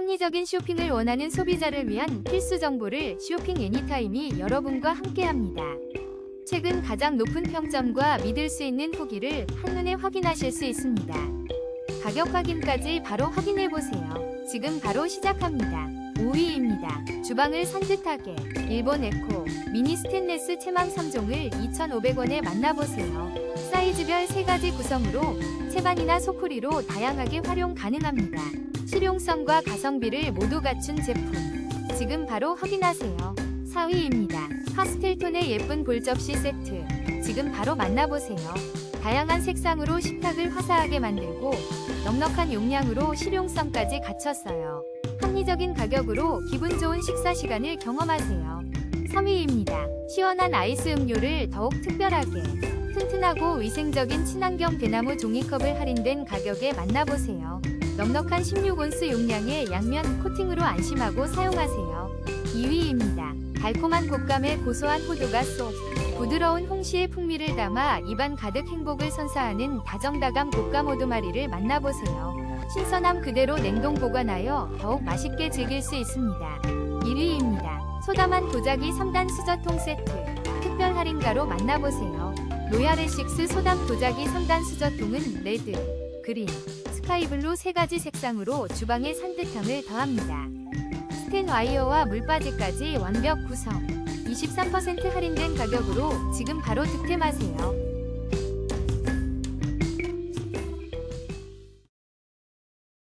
합리적인 쇼핑을 원하는 소비자를 위한 필수 정보를 쇼핑 애니타임이 여러분과 함께합니다. 최근 가장 높은 평점과 믿을 수 있는 후기를 한눈에 확인하실 수 있습니다. 가격 확인까지 바로 확인해 보세요. 지금 바로 시작합니다. 5위입니다. 주방을 산뜻하게 일본 에코 미니 스테인레스 채망 3종을 2,500원에 만나보세요. 사이즈별 3가지 구성으로 채반이나 소쿠리로 다양하게 활용 가능합니다. 실용성과 가성비를 모두 갖춘 제품. 지금 바로 확인하세요. 4위입니다. 파스텔톤의 예쁜 볼접시 세트. 지금 바로 만나보세요. 다양한 색상으로 식탁을 화사하게 만들고 넉넉한 용량으로 실용성까지 갖췄어요. 합리적인 가격으로 기분 좋은 식사 시간을 경험하세요. 3위입니다. 시원한 아이스 음료를 더욱 특별하게 튼튼하고 위생적인 친환경 대나무 종이컵을 할인된 가격에 만나보세요. 넉넉한 16온스 용량의 양면 코팅으로 안심하고 사용하세요. 2위입니다. 달콤한 곶감에 고소한 호두가 쏙 부드러운 홍시의 풍미를 담아 입안 가득 행복을 선사하는 다정다감 곶감 호두마리를 만나보세요. 신선함 그대로 냉동 보관하여 더욱 맛있게 즐길 수 있습니다. 1위입니다. 소다만 도자기 3단 수저통 세트 특별 할인가로 만나보세요. 로얄에식스 소담 도자기 3단 수저통은 레드, 그린, 스카이블루 세 가지 색상으로 주방의 산뜻함을 더합니다. 스텐 와이어와 물바지까지 완벽 구성. 23% 할인된 가격으로 지금 바로 득템하세요.